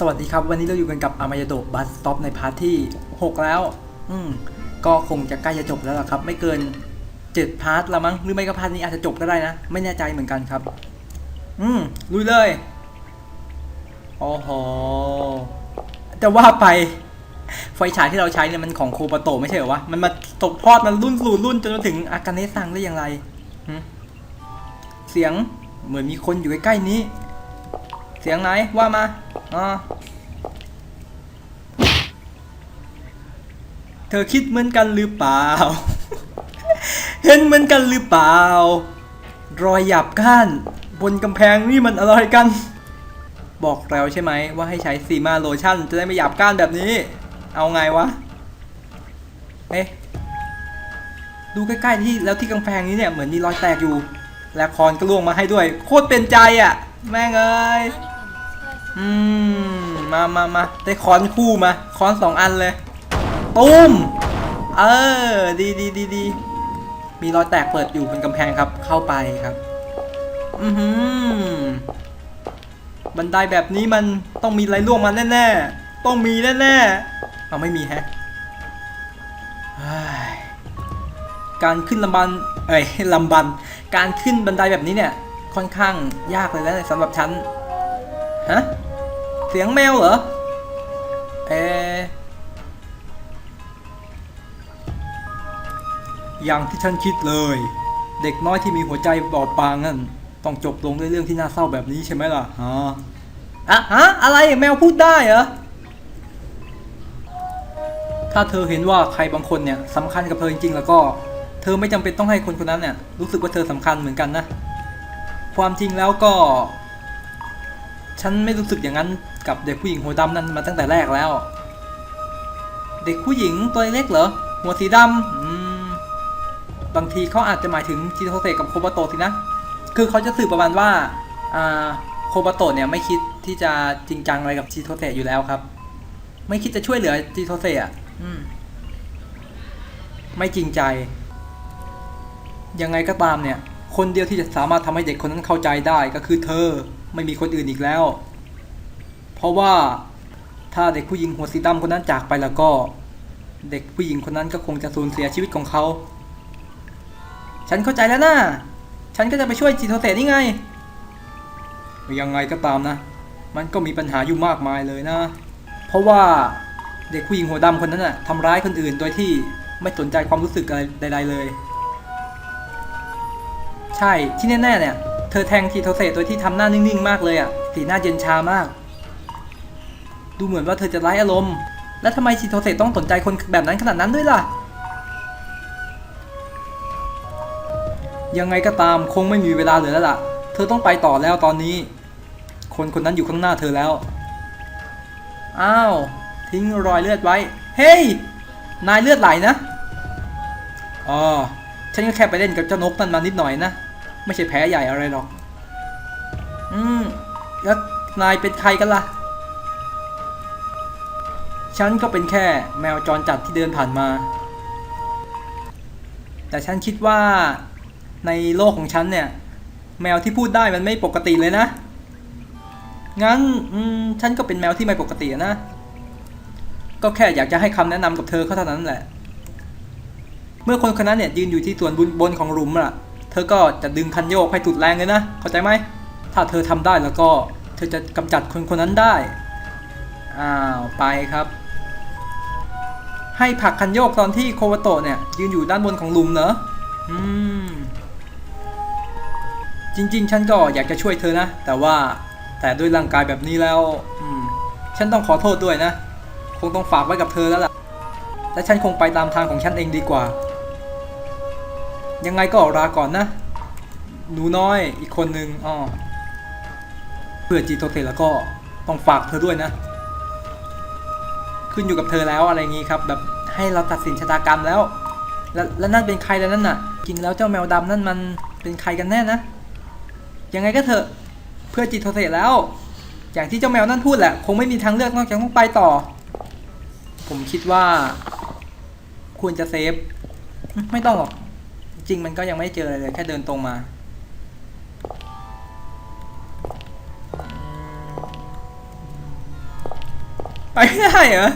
สวัสดีครับ วันนี้เราอยู่กันกับอามายาโดบัสต็อปในพาร์ทที่ 6 แล้ว อืมก็คงจะใกล้จะจบแล้วล่ะครับ ไม่เกิน 7 พาร์ทละมั้งหรือไม่ก็พาร์ทนี้อาจจะจบก็ได้นะ ไม่แน่ใจเหมือนกันครับ อืมลุยเลยโอ้โหแต่ว่าไป ไฟฉายที่เราใช้เนี่ยมันของโคบโตไม่ใช่เหรอวะ มันมาตกทอดมารุ่นสู่รุ่นจนถึงอากาเนซังได้อย่างไรเสียงเหมือนมีคนอยู่ใกล้ๆนี้ สียงไหนว่ามาอ๋อเธอคิดเหมือนกันหรือเปล่า เห็นเหมือนกันหรือเปล่า รอยหยับก้านบนกำแพงนี่มันอะไรกัน บอกแล้วใช่ไหมว่าให้ใช้ซีมาโลชั่น จะได้ไม่หยับก้านแบบนี้ เอาไงวะ เอ๊ะ ดูใกล้ๆที่แล้วที่กำแพงนี้เนี่ยเหมือนมีรอยแตกอยู่ และคอนก็ล่วงมาให้ด้วย โคตรเป็นใจอะ่ะ แม่งเอ้ย อืม มามามาได้ค้อนคู่มา ค้อนสองอันเลย ตุ้ม เออ ดีดีดีดี มีรอยแตกเปิดอยู่บนกำแพงครับ เข้าไปครับ อือหือบันไดแบบนี้มันต้องมีอะไรล่วงมาแน่ๆ ต้องมีแน่ๆ เอาไม่มีแฮะการขึ้นลำบัน เอ้ยลำบัน การขึ้นบันไดแบบนี้เนี่ย ค่อนข้างยากเลยนะสำหรับฉัน ฮะ เสียงแมวเหรอ เออย่างที่ฉันคิดเลย เด็กน้อยที่มีหัวใจบอบบางนั่นต้องจบลงด้วยเรื่องที่น่าเศร้าแบบนี้ใช่ไหมล่ะฮะอะฮะอะไรแมวพูดได้เหรอถ้าเธอเห็นว่าใครบางคนเนี่ยสำคัญกับเธอจริงๆแล้วก็ เธอไม่จำเป็นต้องให้คนคนนั้นเนี่ยรู้สึกว่าเธอสำคัญเหมือนกันนะ ความจริงแล้วก็ ฉันไม่รู้สึกอย่างนั้น กับเด็กผู้หญิงหัวดำนั้นมาตั้งแต่แรกแล้ว เด็กผู้หญิงตัวเล็กเหรอ หัวสีดำบางทีเขาอาจจะหมายถึงจิโทเตกับโคบาโตสินะ คือเขาจะสื่อประมาณว่าโคบาโตเนี่ยไม่คิดที่จะจริงจังอะไรกับจิโทเตอยู่แล้วครับ ไม่คิดจะช่วยเหลือจิโทเตอะอมไม่จริงใจ ยังไงก็ตามเนี่ย คนเดียวที่จะสามารถทำให้เด็กคนนั้นเข้าใจได้ก็คือเธอไม่มีคนอื่นอีกแล้ว เพราะว่าถ้าเด็กผู้หญิงหัวสีดำคนนั้นจากไปแล้วก็ เด็กผู้หญิงคนนั้นก็คงจะสูญเสียชีวิตของเขา ฉันเข้าใจแล้วนะฉันก็จะไปช่วยจิโทเตนี่ไง ยังไงก็ตามนะ มันก็มีปัญหาอยู่มากมายเลยนะ เพราะว่าเด็กผู้หญิงหัวดำคนนั้นน่ะทำร้ายคนอื่นโดยที่ไม่สนใจความรู้สึกอะไรใด ๆ เลย ใช่ที่แน่ๆเนี่ย เธอแทงทีโทเซโดยที่ทำหน้านิ่งๆ มากเลยอะสีหน้าเย็นชามาก ดูเหมือนว่าเธอจะไร้อารมณ์ แล้วทำไมทีโทเซต้องสนใจคนแบบนั้นขนาดนั้นด้วยล่ะ ยังไงก็ตามคงไม่มีเวลาเหลือแล้วล่ะ เธอต้องไปต่อแล้วตอนนี้ คนคนนั้นอยู่ข้างหน้าเธอแล้ว อ้าว ทิ้งรอยเลือดไว้ เฮ้ย นายเลือดไหลนะ อ๋อ ฉันก็แค่ไปเล่นกับเจ้านกนั่นมานิดหน่อยนะ ไม่ใช่แพ้ใหญ่อะไรหรอก อืม แล้วนายเป็นใครกันล่ะ ฉันก็เป็นแค่แมวจรจัดที่เดินผ่านมา แต่ฉันคิดว่าในโลกของฉันเนี่ย แมวที่พูดได้มันไม่ปกติเลยนะ งั้นฉันก็เป็นแมวที่ไม่ปกตินะ ก็แค่อยากจะให้คำแนะนำกับเธอเขาเท่านั้นแหละ เมื่อคนคนนั้นเนี่ยยืนอยู่ที่ส่วนบนบนของหลุมล่ะ เธอก็จะดึงคันโยกให้สุดแรงเลยนะ เข้าใจไหม ถ้าเธอทำได้แล้วก็ เธอจะกำจัดคนคนนั้นได้ อ้าว ไปครับ ให้ผักคันโยกตอนที่โควโตะเนี่ยยืนอยู่ด้านบนของลุมเนอะอืมจริง ๆ ฉันก็อยากจะช่วยเธอนะ แต่ว่าแต่ด้วยร่างกายแบบนี้แล้วอืมฉันต้องขอโทษด้วยนะ คงต้องฝากไว้กับเธอแล้วล่ะและฉันคงไปตามทางของฉันเองดีกว่า ยังไงก็ลาก่อนนะ หนูน้อยอีกคนนึงอ้อเพื่อจีโตเตแล้วก็ต้องฝากเธอด้วยนะ ขึ้นอยู่กับเธอแล้วอะไรงี้ครับ แบบให้เราตัดสินชะตากรรมแล้ว แล้วนั่นเป็นใครแล้วนั่นน่ะจริงแล้วเจ้าแมวดำนั่นมันเป็นใครกันแน่นะยังไงก็เถอะเพื่อจิตโทเทแล้ว อย่างที่เจ้าแมวนั่นพูดแหละ คงไม่มีทางเลือกนอกจากต้องไปต่อ ผมคิดว่า ควรจะเซฟ ไม่ต้องหรอก จริงมันก็ยังไม่เจออะไรเลยแค่เดินตรงมา ไปไม่ได้เหรอ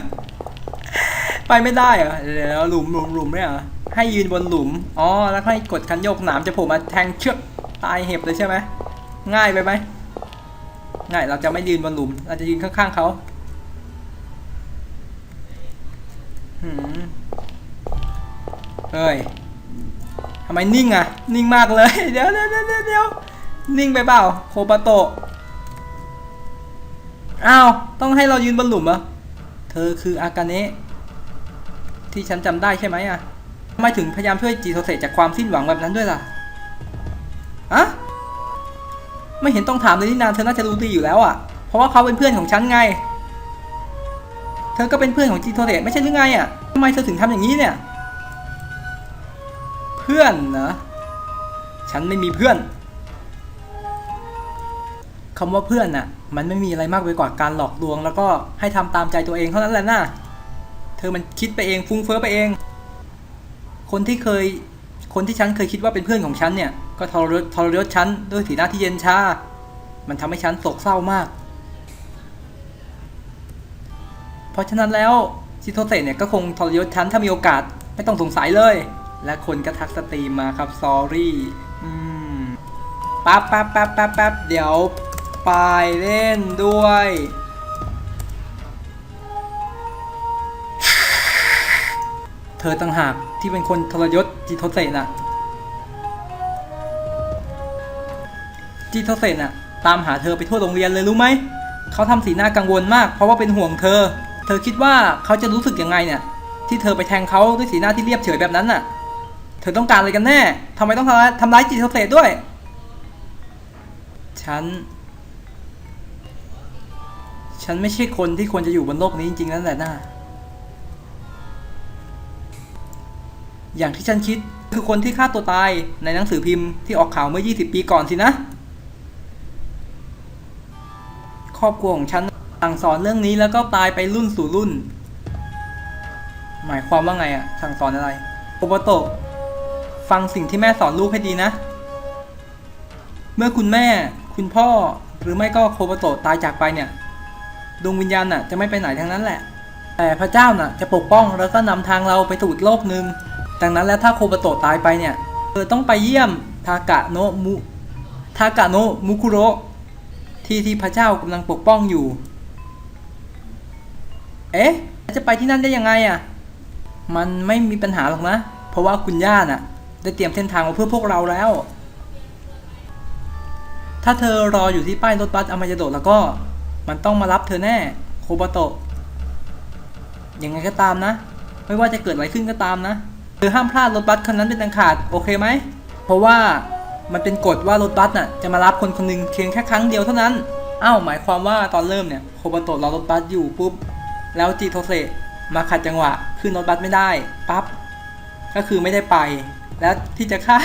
ไปไม่ได้เหรอเดี๋ยวหลุมหลุมหลุมเนี่ยเหรอให้ยืนบนหลุม อ๋อ แล้วให้กดคันโยกหนามจะโผล่มาแทงเชือกตายเห็บเลยใช่ไหม ง่ายไปไหม ง่าย เราจะไม่ยืนบนหลุม เราจะยืนข้างๆเขาเฮ้ยทำไมนิ่งอะ นิ่งมากเลย เดี๋ยวเดี๋ยวเดี๋ยวเดี๋ยวนิ่งไปเปล่า โคปาโตอ้าว ต้องให้เรายืนบนหลุมเหรอ เธอคืออากาเนะที่ฉันจำได้ใช่ไหมอะทำไมถึงพยายามช่วยจีโทเซจากความสิ้นหวังแบบนั้นด้วยล่ะอะไม่เห็นต้องถามเลยนี่นานเธอน่าจะรู้ดีอยู่แล้วอะเพราะว่าเขาเป็นเพื่อนของฉันไง เธอก็เป็นเพื่อนของจีโทเซไม่ใช่หรือไงอะทำไมเธอถึงทำอย่างนี้เนี่ย เพื่อนนะฉันไม่มีเพื่อนคำว่าเพื่อนน่ะ มันไม่มีอะไรมากไปกว่าการหลอกลวง แล้วก็ให้ทำตามใจตัวเองเท่านั้นแหละน่ะเธอมันคิดไปเองฟุ้งเฟ้อไปเอง คนที่เคย คนที่ฉันเคยคิดว่าเป็นเพื่อนของฉันเนี่ย ก็ทรยศทรยศฉันด้วยสีหน้าที่เย็นชา มันทำให้ฉันโศกเศร้ามาก เพราะฉะนั้นแล้วชิโตเตะเนี่ยก็คงทรยศฉันถ้ามีโอกาสไม่ต้องสงสัยเลย และคนก็ทักสตรีมมาครับซอรี่อืมปั๊บปั๊บปั๊บปั๊บปั๊บเดี๋ยว ไปเล่นด้วย เธอต่างหากที่เป็นคนทรยศจิโทเซน่ะจิโทเซน่ะ ตามหาเธอไปทั่วโรงเรียนเลยรู้ไหม เขาทำสีหน้ากังวลมาก เพราะว่าเป็นห่วงเธอ เธอคิดว่าเขาจะรู้สึกยังไงเนี่ย ที่เธอไปแทงเขาด้วยสีหน้าที่เรียบเฉยแบบนั้นน่ะ เธอต้องการอะไรกันแน่ทำไมต้องทำร้ายทำร้ายจิโทเซะด้วยฉัน ฉันไม่ใช่คนที่ควรจะอยู่บนโลกนี้จริงๆนั่นแหละน่าอย่างที่ฉันคิดคือคนที่ฆ่าตัวตายในหนังสือพิมพ์ที่ออกข่าวเมื่อ 20 ปีก่อนสินะ ครอบครัวของฉันสั่งสอนเรื่องนี้แล้วก็ตายไปรุ่นสู่รุ่น หมายความว่าไงอะสั่งสอนอะไรโอโบโตะฟังสิ่งที่แม่สอนลูกให้ดีนะ เมื่อคุณแม่ คุณพ่อ หรือไม่ก็โคบโตะตายจากไปเนี่ย ดวงวิญญาณน่ะจะไม่ไปไหนทั้งนั้นแหละ แต่พระเจ้าน่ะจะปกป้องแล้วก็นำทางเราไปสู่อีกโลกหนึ่งดังนั้นแล้วถ้าโคบโตะตายไปเนี่ยเธอต้องไปเยี่ยมทากะโนะมุทากะโนะมุคุโระที่ที่พระเจ้ากำลังปกป้องอยู่ เอ๊ะจะไปที่นั่นได้ยังไงอะ่ะ มันไม่มีปัญหาหรอกนะ เพราะว่าคุณย่าน่ะ ได้เตรียมเส้นทางมาเพื่อพวกเราแล้ว ถ้าเธอรออยู่ที่ป้ายรถบัสอามายาโดแล้วก็ มันต้องมารับเธอแน่ โคโบโตะยังไงก็ตามนะ ไม่ว่าจะเกิดอะไรขึ้นก็ตามนะเธอห้ามพลาดรถบัสคันนั้นเป็นอันขาดโอเคไหม เพราะว่ามันเป็นกฎว่ารถบัสน่ะจะมารับคนคนหนึ่งเพียงแค่ครั้งเดียวเท่านั้นอ้าวหมายความว่าตอนเริ่มเนี่ยโคบาโตะรอรถบัสอยู่ปุ๊บแล้วจีโทเซมาขัดจังหวะขึ้นรถบัสไม่ได้ปั๊บก็คือไม่ได้ไป แล้วที่จะฆ่า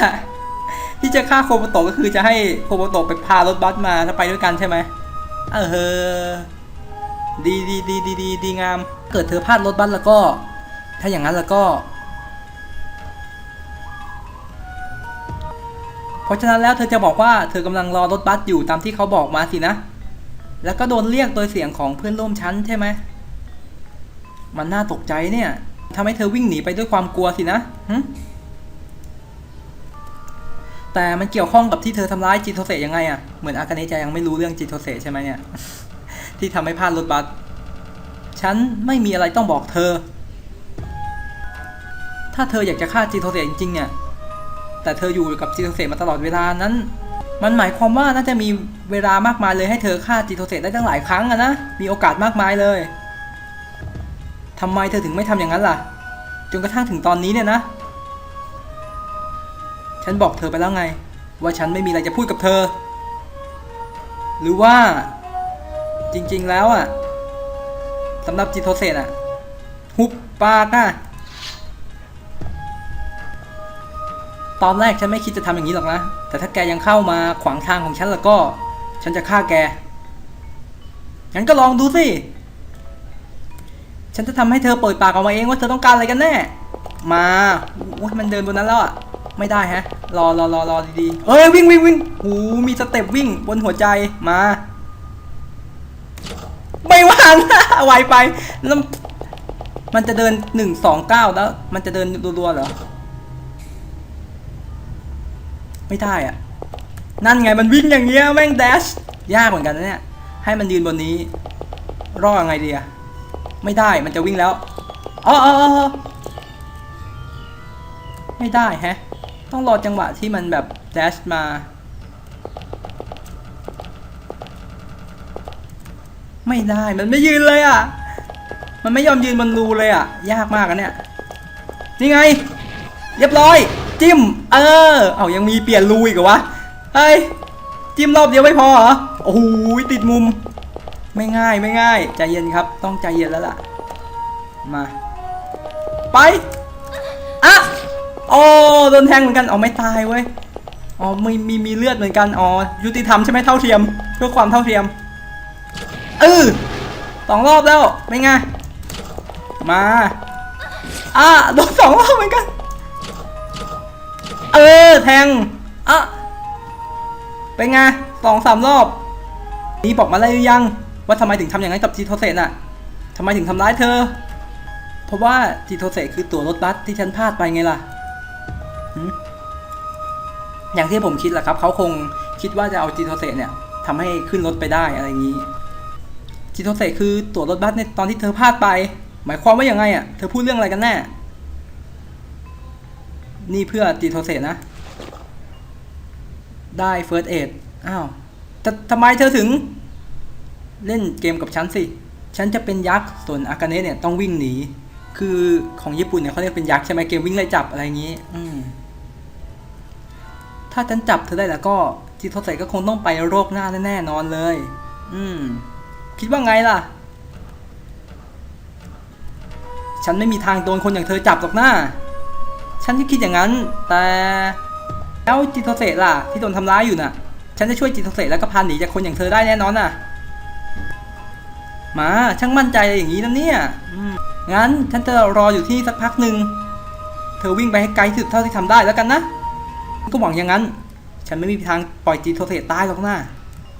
ที่จะฆ่าโคบาโตะก็คือจะให้โคบาโตะไปพารถบัสมาแล้วไปด้วยกันใช่ไหม เออดีดีดีดีดีดีงาม เกิดเธอพลาดรถบัสแล้วก็ ถ้าอย่างนั้นแล้วก็ เพราะฉะนั้นแล้วเธอจะบอกว่าเธอกำลังรอรถบัสอยู่ตามที่เขาบอกมาสินะ แล้วก็โดนเรียกโดยเสียงของเพื่อนร่วมชั้นใช่ไหม มันน่าตกใจเนี่ยทำให้เธอวิ่งหนีไปด้วยความกลัวสินะหึ แต่มันเกี่ยวข้องกับที่เธอทำร้ายจิโทเซยังไงอะเหมือนอากาเนะจะยังไม่รู้เรื่องจิโทเซใช่ไหมเนี่ย ที่ทำให้พลาดรถบัสฉันไม่มีอะไรต้องบอกเธอ ถ้าเธออยากจะฆ่าจิโทเซจริงๆเนี่ย แต่เธออยู่กับจิโทเซมาตลอดเวลานั้น มันหมายความว่าน่าจะมีเวลามากมายเลยให้เธอฆ่าจิโทเซได้ตั้งหลายครั้งอะนะ มีโอกาสมากมายเลยทำไมเธอถึงไม่ทำอย่างนั้นล่ะ จนกระทั่งถึงตอนนี้เนี่ยนะ ฉันบอกเธอไปแล้วไง ว่าฉันไม่มีอะไรจะพูดกับเธอ หรือว่าจริงๆแล้วอะสำหรับจิตโทเซนอะ หุบปากอะตอนแรกฉันไม่คิดจะทำอย่างนี้หรอกนะ แต่ถ้าแกยังเข้ามาขวางทางของฉันแล้วก็ ฉันจะฆ่าแก งั้นก็ลองดูสิ ฉันจะทำให้เธอเปิดปากออกมาเองว่าเธอต้องการอะไรกันแน่ มาโอ้ยมันเดินบนนั้นแล้วอะ ไม่ได้ฮะ รอรอรอรอดีๆเอ้ยวิ่งวิ่งวิ่งหูมีสเต็ปวิ่งบนหัวใจมา ไม่ว่าทันไวไปแล้วมันจะเดินหนึ่งสองเก้าแล้ว มันจะเดินรัวๆเหรอ ไม่ได้อะนั่นไงมันวิ่งอย่างเงี้ยแม่งแดชยากเหมือนกันนะเนี่ย ให้มันยืนบนนี้ รอยังไงดีอะไม่ได้มันจะวิ่งแล้วอ๋ออ๋ออ๋อไม่ได้แฮะ ต้องรอจังหวะที่มันแบบแดชมา ไม่ได้มันไม่ยืนเลยอะ มันไม่ยอมยืนบนรูเลยอะ ยากมากอะเนี่ยนี่ไง เรียบร้อย จิ้ม เออ เอายังมีเปลี่ยนรูอีกเหรอวะเฮ้ยจิ้มรอบเดียวไม่พอเหรอโอ้โหติดมุม ไม่ง่ายไม่ง่าย ใจเย็นครับ ต้องใจเย็นแล้วล่ะ มา ไป โอ้โดนแทงเหมือนกันเอาไม่ตายเว้ยอ๋อมีมีมีเลือดเหมือนกันอ๋อยุติธรรมใช่ไหมเท่าเทียม เพื่อความเท่าเทียมเออสองรอบแล้วเป็นไงมาอะโดนสองรอบเหมือนกัน เออแทงอะเป็นไงสองสามรอบ นี่บอกมาได้หรือยัง ว่าทำไมถึงทำอย่างนั้นกับจีโทเซนน่ะทำไมถึงทำร้ายเธอ เพราะว่าจีโทเซคือตัวรถบัสที่ฉันพลาดไปไงล่ะ อย่างที่ผมคิดแหละครับเขาคงคิดว่าจะเอาจีโทเซเนี่ยทำให้ขึ้นรถไปได้อะไรอย่างนี้จิโตเซคือตั๋วรถบัสในตอนที่เธอพลาดไป หมายความว่ายังไงอะเธอพูดเรื่องอะไรกันแน่ นี่เพื่อจิโตเซนะ ได้เฟิร์สเอดอ้าวแต่ทำไมเธอถึง เล่นเกมกับฉันสิ ฉันจะเป็นยักษ์ส่วนอากาเนะเนี่ยต้องวิ่งหนี คือของญี่ปุ่นเนี่ยเขาเรียกเป็นยักษ์ใช่ไหมเกมวิ่งไล่จับอะไรอย่างนี้ อืม ถ้าฉันจับเธอได้แล้วก็จิโตเซก็คงต้องไปโรคหน้าแน่ๆนอนเลย อืม คิดว่าไงล่ะ ฉันไม่มีทางโดนคนอย่างเธอจับหรอกนะฉันก็คิดอย่างนั้น แต่แล้วจิโตเซล่ะ ที่โดนทำร้ายอยู่น่ะ ฉันจะช่วยจิโตเซแล้วก็พาหนีจากคนอย่างเธอได้แน่นอนน่ะ มาช่างมั่นใจอย่างนี้นะเนี่ยงั้นฉันจะรออยู่ที่นี่สักพักหนึ่งเธอวิ่งไปให้ไกลที่สุดเท่าที่ทำได้แล้วกันนะ ก็หวังอย่างนั้น ฉันไม่มีทางปล่อยจิโตเซตายหรอกนะ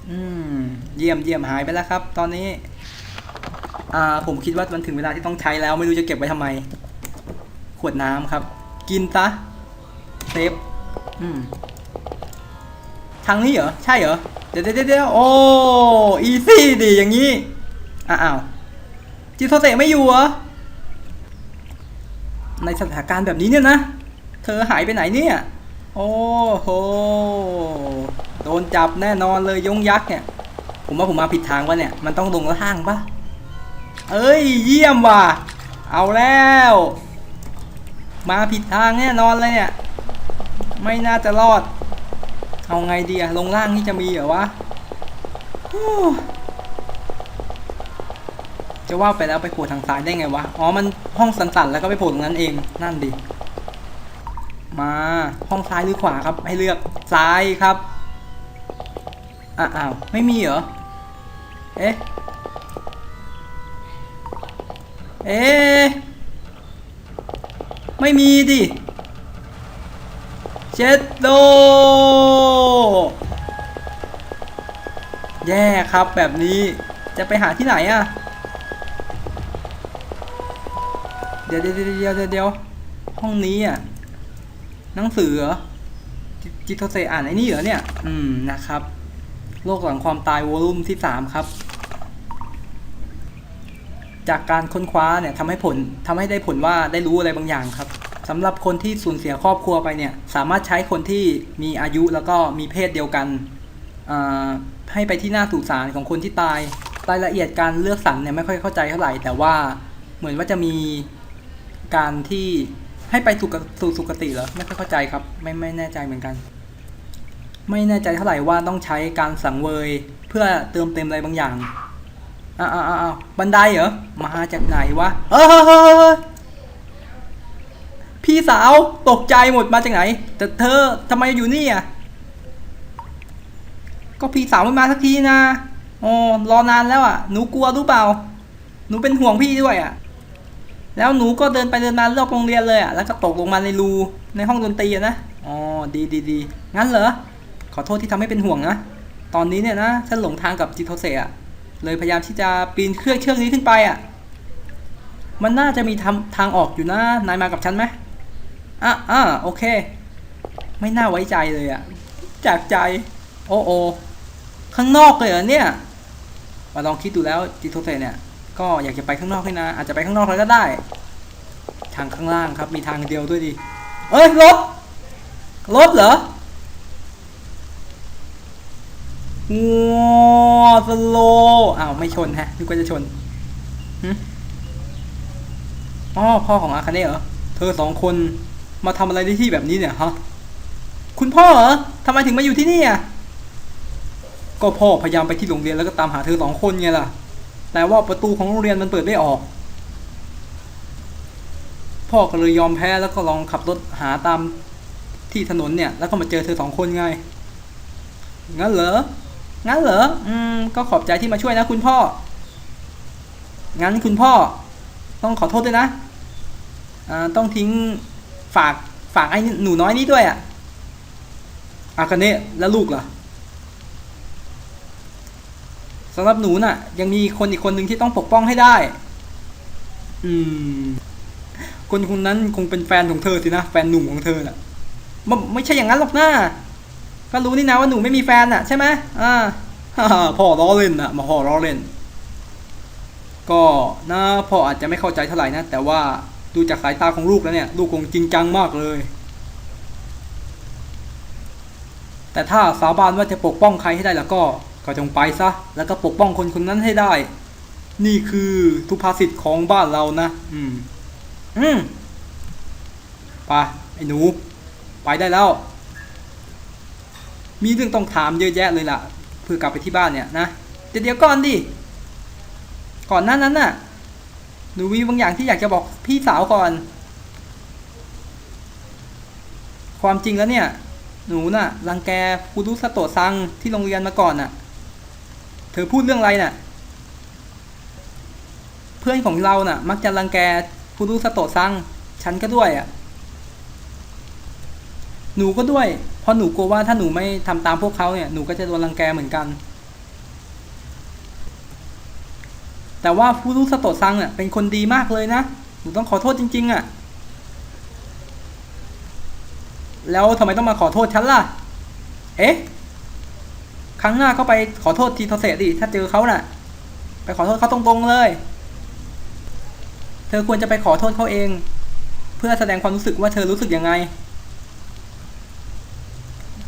อืม เยี่ยมเยี่ยมหายไปแล้วครับ ตอนนี้ อ่า ผมคิดว่ามันถึงเวลาที่ต้องใช้แล้ว ไม่รู้จะเก็บไว้ทำไม ขวดน้ำครับ กินซะเซฟอืมทางนี้เหรอ ใช่เหรอ เดี๋ยวเดี๋ยวเดี๋ยวโอ้อีซี่ดีอย่างนี้ อ้าวจิโทเซไม่อยู่เหรอ ในสถานการณ์แบบนี้เนี่ยนะ เธอหายไปไหนเนี่ย โอ้โห โดนจับแน่นอนเลยยงยักษ์เนี่ย ผมว่าผมมาผิดทางวะเนี่ย มันต้องลงล่างปะเอ้ย เยี่ยมว่ะ เอาแล้ว มาผิดทางแน่นอนเลยเนี่ย ไม่น่าจะรอด เอาไงดีอะลงล่างนี่จะมีเหรอวะจะว่าไปแล้วไปโผล่ทางซ้ายได้ไงวะ อ๋อ มันห้องสันๆแล้วก็ไปโผล่ตรงนั้นเอง นั่นดิ มาห้องซ้ายหรือขวาครับ ให้เลือกซ้ายครับอ้าวไม่มีเหรอ เอ๊ะ เอ๊ะ ไม่มีดิเจ็ดโด แย่ครับแบบนี้จะไปหาที่ไหนอะเดี๋ยวเดี๋ยวเดี๋ยวเดี๋ยวเดี๋ยวห้องนี้อะ หนังสือจิจิโตเซอ่านไอ้นี่เหรอเนี่ย อืมนะครับ โลกหลังความตายวอลุ่มที่3ครับ จากการค้นคว้าเนี่ยทำให้ผลทำให้ได้ผลว่าได้รู้อะไรบางอย่างครับสำหรับคนที่สูญเสียครอบครัวไปเนี่ย สามารถใช้คนที่มีอายุแล้วก็มีเพศเดียวกันให้ไปที่หน้าสุสานของคนที่ตายรายละเอียดการเลือกสรรเนี่ยไม่ค่อยเข้าใจเท่าไหร่ แต่ว่าเหมือนว่าจะมีการที่ ให้ไปสู่สู่สุคติเหรอไม่เข้าใจครับ ไม่ไม่แน่ใจเหมือนกัน ไม่แน่ใจเท่าไหร่ว่าต้องใช้การสังเวย เพื่อเติมเต็มอะไรบางอย่างอ้าวอ้าวอ้าวบันไดเหรอมาจากไหนวะเออพี่สาวตกใจหมดมาจากไหน แต่เธอทำไมอยู่นี่อะก็พี่สาวไม่มาสักทีนะอ๋อรอนานแล้วอะหนูกลัวรู้เปล่า หนูเป็นห่วงพี่ด้วยอะ แล้วหนูก็เดินไปเดินมารอบโรงเรียนเลยอะแล้วก็ตกลงมาในรูในห้องดนตรีอะนะอ๋อดีดีดีงั้นเหรอขอโทษที่ทำให้เป็นห่วงนะตอนนี้เนี่ยนะฉันหลงทางกับจิโทเซะเลยพยายามที่จะปีนเครื่องเชือกนี้ขึ้นไปอะมันน่าจะมีทางทางออกอยู่นะนายมากับฉันไหมอะอะโอเค ไม่น่าไว้ใจเลยอะจากใจโอ้โอข้างนอกเลยเหรอเนี่ยมาลองคิดดูแล้วจิโทเซเนี่ย ก็อยากจะไปข้างนอกให้นะ อาจจะไปข้างนอกเลยก็ได้ ทางข้างล่างครับมีทางเดียวด้วยดิเอ้ยรถรถเหรอว้าวสโลอ้าวไม่ชนฮะนึกว่าจะชนหึอ๋อพ่อของอาคาเน่เหรอเธอสองคนมาทำอะไรในที่แบบนี้เนี่ยฮะคุณพ่อเหรอทำไมถึงมาอยู่ที่นี่อะก็พ่อพยายามไปที่โรงเรียนแล้วก็ตามหาเธอสองคนไงล่ะ แต่ว่าประตูของโรงเรียนมันเปิดไม่ออก พ่อก็เลยยอมแพ้แล้วก็ลองขับรถหาตามที่ถนนเนี่ย แล้วก็มาเจอเธอสองคนไง งั้นเหรอ งั้นเหรอ อืม ก็ขอบใจที่มาช่วยนะคุณพ่อ งั้นคุณพ่อ ต้องขอโทษด้วยนะ อ่า ต้องทิ้งฝากฝากไอ้หนูน้อยนี้ด้วยอะ่ะอากาเนะแล้วลูกล่ะ สำหรับหนูน่ะ ยังมีคนอีกคนหนึ่งที่ต้องปกป้องให้ได้ อืม คนคนนั้นคงเป็นแฟนของเธอสินะ แฟนหนุ่มของเธอน่ะไม่ไม่ใช่อย่างนั้นหรอกนะก็รู้นี่นะว่าหนูไม่มีแฟนน่ะใช่ไหมอ่าพ่อล้อเล่นน่ะ มาพ่อล้อเล่น ก็นะพ่ออาจจะไม่เข้าใจเท่าไหร่นะ แต่ว่าดูจากสายตาของลูกแล้วเนี่ย ลูกคงจริงจังมากเลย แต่ถ้าสาบานว่าจะปกป้องใครให้ได้แล้วก็ ก็จงไปซะ แล้วก็ปกป้องคนคนนั้นให้ได้ นี่คือทุพภาษิตของบ้านเรานะ อืม อืมไปไอ้หนู ไปได้แล้ว มีเรื่องต้องถามเยอะแยะเลยล่ะ เพื่อกลับไปที่บ้านเนี่ยนะแต่เดี๋ยวก่อนดิ ก่อนหน้านั้นน่ะ หนูมีบางอย่างที่อยากจะบอกพี่สาวก่อน ความจริงแล้วเนี่ย หนูน่ะ รังแกฟูรุสโตะซังที่โรงเรียนมาก่อนน่ะเธอพูดเรื่องอะไรน่ะ เพื่อนของเราน่ะ มักจะรังแกฟูรุสโตซัง ฉันก็ด้วยอะ หนูก็ด้วย เพราะหนูกลัวว่าถ้าหนูไม่ทำตามพวกเขาเนี่ย หนูก็จะโดนรังแกเหมือนกัน แต่ว่าฟูรุสโตซังอะเป็นคนดีมากเลยนะ หนูต้องขอโทษจริง ๆอะ แล้วทำไมต้องมาขอโทษฉันล่ะ เอ๊ะ ครั้งหน้าก็ไปขอโทษทีโทเสะดิถ้าเจอเขาน่ะ ไปขอโทษเขาตรงๆเลย เธอควรจะไปขอโทษเขาเอง เพื่อแสดงความรู้สึกว่าเธอรู้สึกยังไง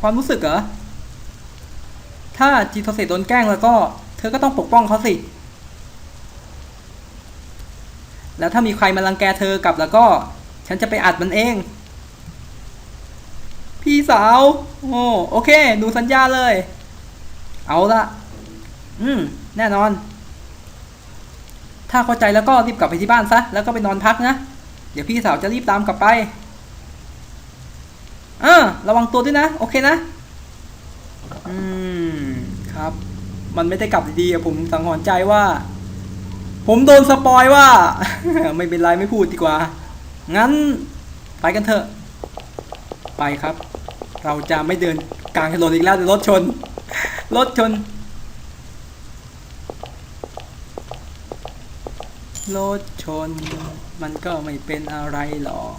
ความรู้สึกเหรอถ้าจิโทเสะโดนแกล้งแล้วก็ เธอก็ต้องปกป้องเขาสิแล้วถ้ามีใครมารังแกเธอกลับแล้วก็ ฉันจะไปอัดมันเอง พี่สาว โอ้โอเคหนูสัญญาเลย เอาละอืม แน่นอน ถ้าเข้าใจแล้วก็รีบกลับไปที่บ้านซะ แล้วก็ไปนอนพักนะ เดี๋ยวพี่สาวจะรีบตามกลับไปอ่าระวังตัวด้วยนะ โอเคนะ อืม ครับ มันไม่ได้กลับดีๆอะผมสังหรณ์ใจว่า ผมโดนสปอยว่า ไม่เป็นไรไม่พูดดีกว่า งั้น ไปกันเถอะ ไปครับ เราจะไม่เดินกลางถนนอีกแล้วเดี๋ยวรถชน รถชน รถชน มันก็ไม่เป็นอะไรหรอก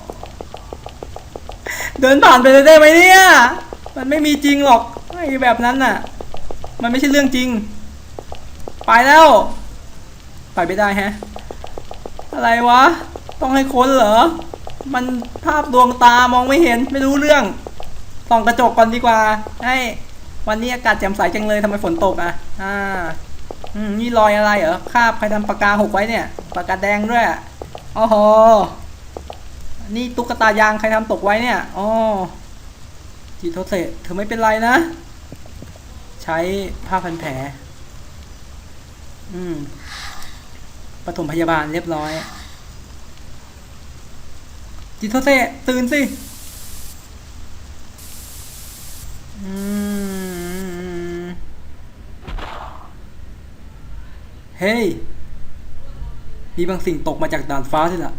เดินผ่านไปเลยได้ไหมเนี่ย มันไม่มีจริงหรอกไอ้แบบนั้นน่ะ มันไม่ใช่เรื่องจริง ไปแล้ว ไปไม่ได้แฮะ อะไรวะ ต้องให้ค้นเหรอ มันภาพดวงตามองไม่เห็นไม่รู้เรื่องส่องกระจกก่อนดีกว่า ให้ วันนี้อากาศแจ่มใสจังเลยทำไมฝนตกอะ อ่า อืม นี่รอยอะไรเหรอคาบใครทำปากกาหกไว้เนี่ย ปากกาแดงด้วยอ๋อโหนี่ตุ๊กตายางใครทำตกไว้เนี่ยอ๋อจิโทเซะเธอไม่เป็นไรนะ ใช้ผ้าพันแผล อืมปฐมพยาบาลเรียบร้อย จิโทเซตื่นสิ อืม เฮ้ย มีบางสิ่งตกมาจากด่านฟ้าด้วยล่ะ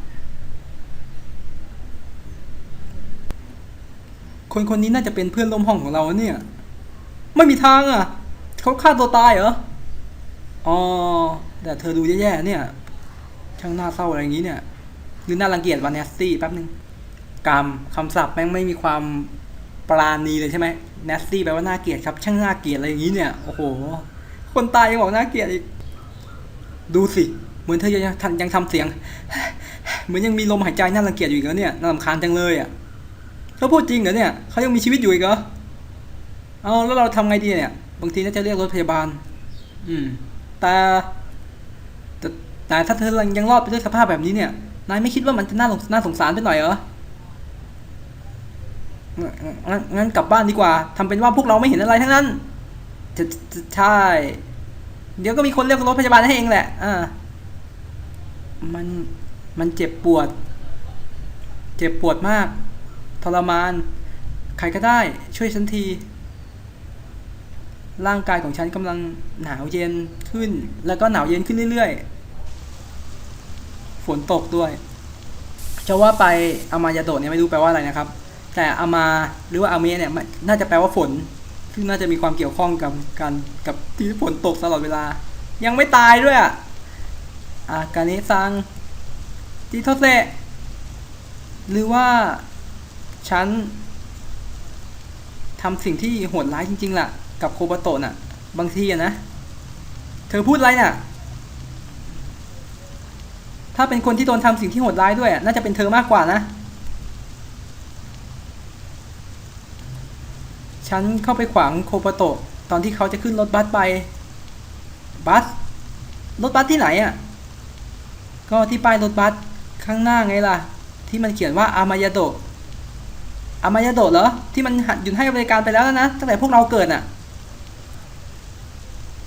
คนคนนี้น่าจะเป็นเพื่อนร่วมห้องของเราเนี่ย ไม่มีทางอะ เขาฆ่าตัวตายเหรอ อ๋อ แต่เธอดูแย่ๆเนี่ย ช่างน่าเศร้าอะไรอย่างนี้เนี่ย หรือน่ารังเกียจวันเนสซี่แป๊บนึงกรรมคำศัพท์แม่งไม่มีความปราณีเลยใช่ไหมเนสซี่แปลว่าน่าเกลียดครับ ช่างน่าเกลียดอะไรอย่างนี้เนี่ย โอ้โห คนตายยังบอกน่าเกลียดอีก ดูสิ เหมือนเธอยังยังทำเสียง เหมือนยังมีลมหายใจน่ารังเกียจอยู่อีกแล้วเนี่ยน่ารำคาญจังเลยอะเขาพูดจริงเหรอเนี่ยเขายังมีชีวิตอยู่อีกเหรอเอาแล้วเราทำไงดีเนี่ย บางทีน่าจะเรียกรถพยาบาล อืม แต่แต่แต่ถ้าเธอยังรอดไปด้วยสภาพแบบนี้เนี่ย นายไม่คิดว่ามันจะน่าสงน่าสงสารไปหน่อยเหรอ งั้นงั้นงั้นกลับบ้านดีกว่าทำเป็นว่าพวกเราไม่เห็นอะไรทั้งนั้นจะจะใช่ เดี๋ยวก็มีคนเรียกรถพยาบาลให้เองแหละอ่ามันมันเจ็บปวด เจ็บปวดมาก ทรมาน ใครก็ได้ ช่วยฉันที ร่างกายของฉันกำลังหนาวเย็นขึ้น แล้วก็หนาวเย็นขึ้นเรื่อยๆ ฝนตกด้วย จะว่าไปอามายาโดะเนี่ยไม่รู้แปลว่าอะไรนะครับ แต่อามาหรือว่าอาเมเนี่ยน่าจะแปลว่าฝน ซึ่งน่าจะมีความเกี่ยวข้องกับการกับที่ฝนตกตลอดเวลา ยังไม่ตายด้วยอะอากาเนะซังจิโทเซหรือว่าฉันทำสิ่งที่โหดร้ายจริงๆล่ะ กับโคบโตะน่ะ บางทีอะนะ เธอพูดอะไรน่ะ ถ้าเป็นคนที่โดนทำสิ่งที่โหดร้ายด้วยน่าจะเป็นเธอมากกว่านะ ฉันเข้าไปขวางโคบาโตะตอนที่เขาจะขึ้นรถบัสไป บัส รถบัสที่ไหนอะ่ะ ก็ที่ป้ายรถบัสข้างหน้าไงล่ะ ที่มันเขียนว่าอามายาโดะอามายาโดะเหรอ ที่มันหยุดให้บริการไปแล้วนะตั้งแต่พวกเราเกิดอะ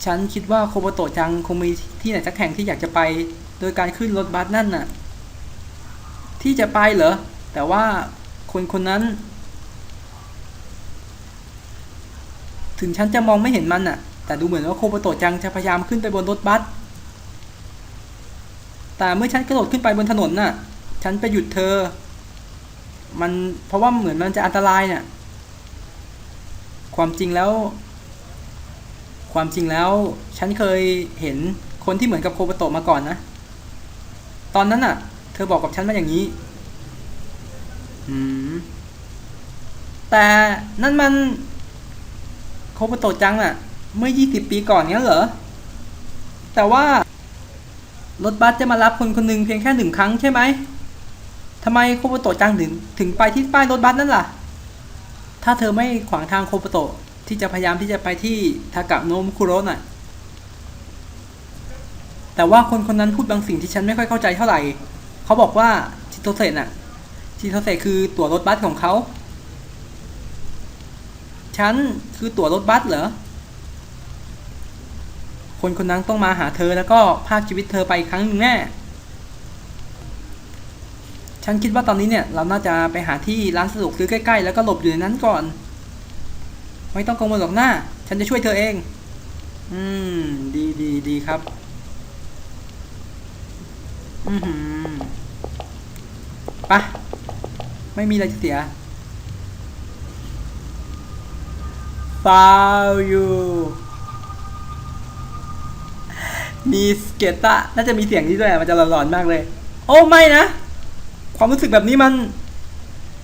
ฉันคิดว่าโคโบโตะจังคงมีที่ไหนสักแห่งที่อยากจะไป โดยการขึ้นรถบัสนั่นน่ะ ที่จะไปเหรอ แต่ว่าคนคนนั้น ถึงฉันจะมองไม่เห็นมันน่ะ แต่ดูเหมือนว่าโคโบโตจังจะพยายามขึ้นไปบนรถบัส แต่เมื่อฉันกระโดดขึ้นไปบนถนนน่ะ ฉันไปหยุดเธอ มันเพราะว่าเหมือนมันจะอันตรายเนี่ยความจริงแล้ว ความจริงแล้ว ฉันเคยเห็นคนที่เหมือนกับโคโบโตมาก่อนนะ ตอนนั้นน่ะ เธอบอกกับฉันมาอย่างนี้อืมแต่นั่นมัน โคโบโตะจังอะเมื่อ 20 ปีก่อนงั้นเหรอ แต่ว่ารถบัสจะมารับคนคนหนึ่งเพียงแค่หนึ่งครั้งใช่ไหมทำไมโคโบโตะจังถึงถึงไปที่ป้ายรถบัสนั่นล่ะ ถ้าเธอไม่ขวางทางโคโบโตะที่จะพยายามที่จะไปที่ทากะโนมุคุโรน่ะ แต่ว่าคนคนนั้นพูดบางสิ่งที่ฉันไม่ค่อยเข้าใจเท่าไหร่ เขาบอกว่าชิโตเซะน่ะชิโตเซะคือตั๋วรถบัสของเขา ฉันคือตั๋วรถบัสเหรอ คนคนนั้นต้องมาหาเธอแล้วก็พากชีวิตเธอไปครั้งหนึ่งแน่ ฉันคิดว่าตอนนี้เนี่ยเราน่าจะไปหาที่ร้านสะดวกซื้อใกล้ๆ แล้วก็หลบอยู่ในนั้นก่อน ไม่ต้องกังวลหรอกหน้า ฉันจะช่วยเธอเอง อืม ดีดีดีครับ อือหือไปะไม่มีอะไรจะเสีย found you มีสเกตตาน่าจะมีเสียงนี้ด้วยมันจะหลอนๆมากเลย โอ้ไม่นะ ความรู้สึกแบบนี้มัน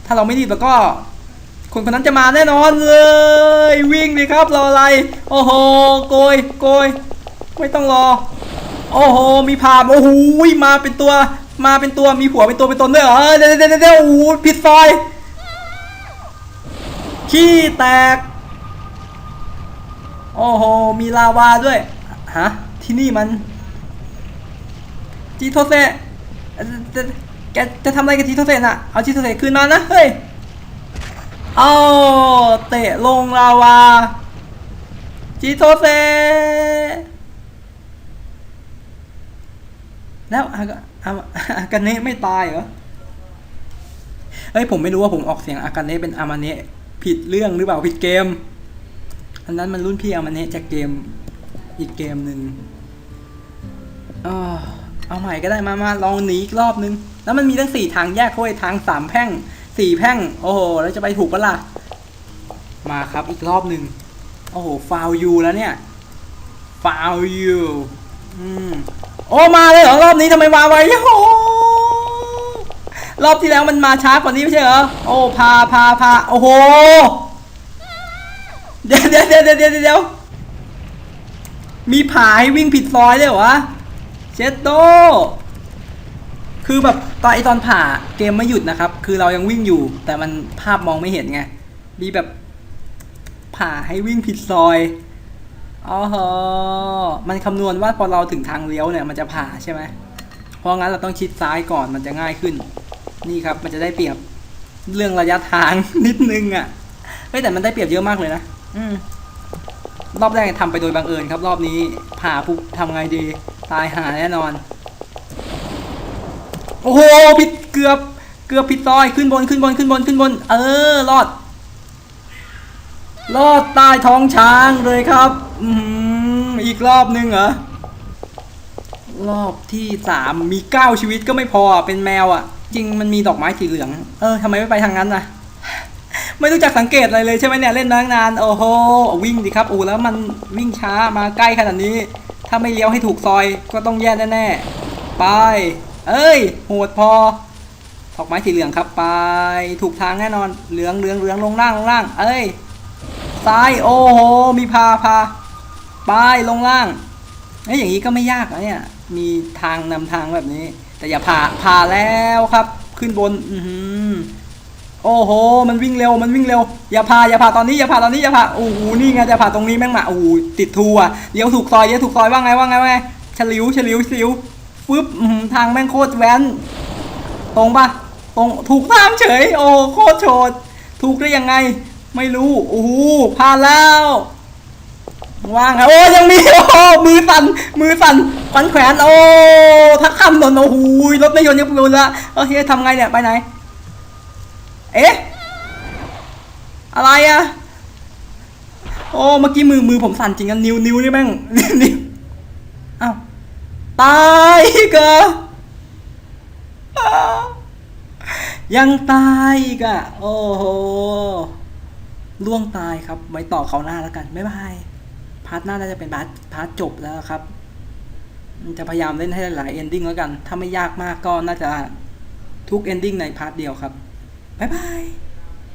ถ้าเราไม่รีบแล้วก็ คนคนนั้นจะมาแน่นอนเลย วิ่งดิครับรออะไร โอ้โหโกยโกยไม่ต้องรอ โอ้โหมีพามโอ้โหมาเป็นตัว มาเป็นตัวมีหัวเป็นตัวเป็นตนด้วยเหรอเออเดี๋ยวเดี๋ยวเดี๋ยวเดี๋ยวโอ้โหผิดซอยขี้แตก โอ้โห มีลาวาด้วย ฮะ ที่นี่มัน จีโทเซ่แกจะทำอะไรกับจีโทเซน่ะ เอาจีโทเซคืนมานะ เฮ้ย เอาเตะลงลาวา จีโทเซ แล้วอากาอาอากาเนะไม่ตายเหรอเอ้ย ผมไม่รู้ว่าผมออกเสียงอากาเนะเป็นอามาเนะผิดเรื่องหรือเปล่าผิดเกม อันนั้นมันรุ่นพี่เอามาเนะจากเกมอีกเกมหนึ่งเอาใหม่ก็ได้มามาลองหนีอีกรอบนึง แล้วมันมีทั้งสี่ทางแยกเข้าไปทางสามแพ่งสี่แพ่ง โอ้โห แล้วจะไปถูกปะล่ะ มาครับอีกรอบหนึ่งโอ้โห ฟาวยูแล้วเนี่ยฟ foul you อืมโอ้มาเลยเหรอรอบนี้ทำไมมาไวโอ้รอบที่แล้วมันมาช้ากว่านี้ไม่ใช่เหรอ โอ้ พาพาพาโอ้โห เดี๋ยวเดี๋ยวเดี๋ยวเดี๋ยวเดี๋ยวมีผาให้วิ่งผิดซอยเลยเหรอวะเชดโดคือแบบตอนไอตอนผ่าเกมไม่หยุดนะครับ คือเรายังวิ่งอยู่ แต่มันภาพมองไม่เห็นไง มีแบบผ่าให้วิ่งผิดซอยอ๋อฮะมันคำนวณว่าพอเราถึงทางเลี้ยวเนี่ยมันจะผ่าใช่ไหม เพราะงั้นเราต้องชิดซ้ายก่อนมันจะง่ายขึ้น นี่ครับมันจะได้เปรียบเรื่องระยะทางนิดนึงอะ่ะเฮ้แต่มันได้เปรียบเยอะมากเลยนะ อืมรอบแรกทำไปโดยบังเอิญครับ รอบนี้ผ่าปุ๊บทำไงดี ตายหาแน่นอน โอ้โหผิดเกือบ เกือบผิดซอยขึ้นบนขึ้นบนขึ้นบนขึ้นบน เออรอด รอดใต้ท้องช้างเลยครับ อืออีกรอบนึงเหรอรอบที่สามมีเก้าชีวิตก็ไม่พอเป็นแมวอะ่ะ จริงมันมีดอกไม้สีเหลือง เออทำไมไม่ไปทางนั้นนะ ไม่รู้จักสังเกตอะไรเลยใช่ไหมเนี่ยเล่นมาตั้งนานโอ้โหวิ่งดิครับโอ้แล้วมันวิ่งช้ามาใกล้ขนาดนี้ ถ้าไม่เลี้ยวให้ถูกซอยก็ต้องแย่แน่ๆไป เอ้ยโหดพอดอกไม้สีเหลืองครับไป ถูกทางแน่นอนเหลืองเหลืองเหลืองลงล่างลงล่าง เอ้ยซ้ายโอ้โหมีพาพาไปลงล่างเอ้ยอย่างนี้ก็ไม่ยากนะเนี่ยมีทางนำทางแบบนี้ แต่อย่าผ่าผ่าแล้วครับ ขึ้นบนอือหือ โอ้โห มันวิ่งเร็ว มันวิ่งเร็ว อย่าพา อย่าพาตอนนี้ อย่าพาตอนนี้ อย่าพา โอ้โห นี่ไง จะพาตรงนี้แม่งมาโอ้โหติดทูอะเลี้ยวถูกซอยเลี้ยวถูกซอย ว่าไง ว่าไงว่าไงฉลิวฉลิวฉลิวฟึบทางแม่งโคตรแว้น ตรงปะตรง ถูกทางเฉย โอ้โหโคตรโฉดถูกได้ยังไง ไม่รู้ โอ้โหพาแล้ว ว่างไงโอ้ยังมี โอ้มือสั่น มือสั่นขวัญแขวน โอ้ทักคำนนโอ้โหรถไม่ยนต์ยังไม่ยนละ โอเคทำไงเนี่ย ไปไหน เอ๊ะ อะไรอะโอ้เมื่อกี้มือมือผมสั่นจริงกันนิ้วนิ้วนี่แม่งนิ้วอ้าวตายกเหรออ้าวยังตายอีกอะโอ้โหล่วงตายครับ ไว้ต่อเขาหน้าแล้วกันบ๊ายบายพาร์ทหน้าน่าจะเป็นพาร์ทพาร์ทจบแล้วครับจะพยายามเล่นให้หลายเอนดิ้งแล้วกัน ถ้าไม่ยากมากก็น่าจะทุกเอนดิ้งในพาร์ทเดียวครับ บ๊ายบาย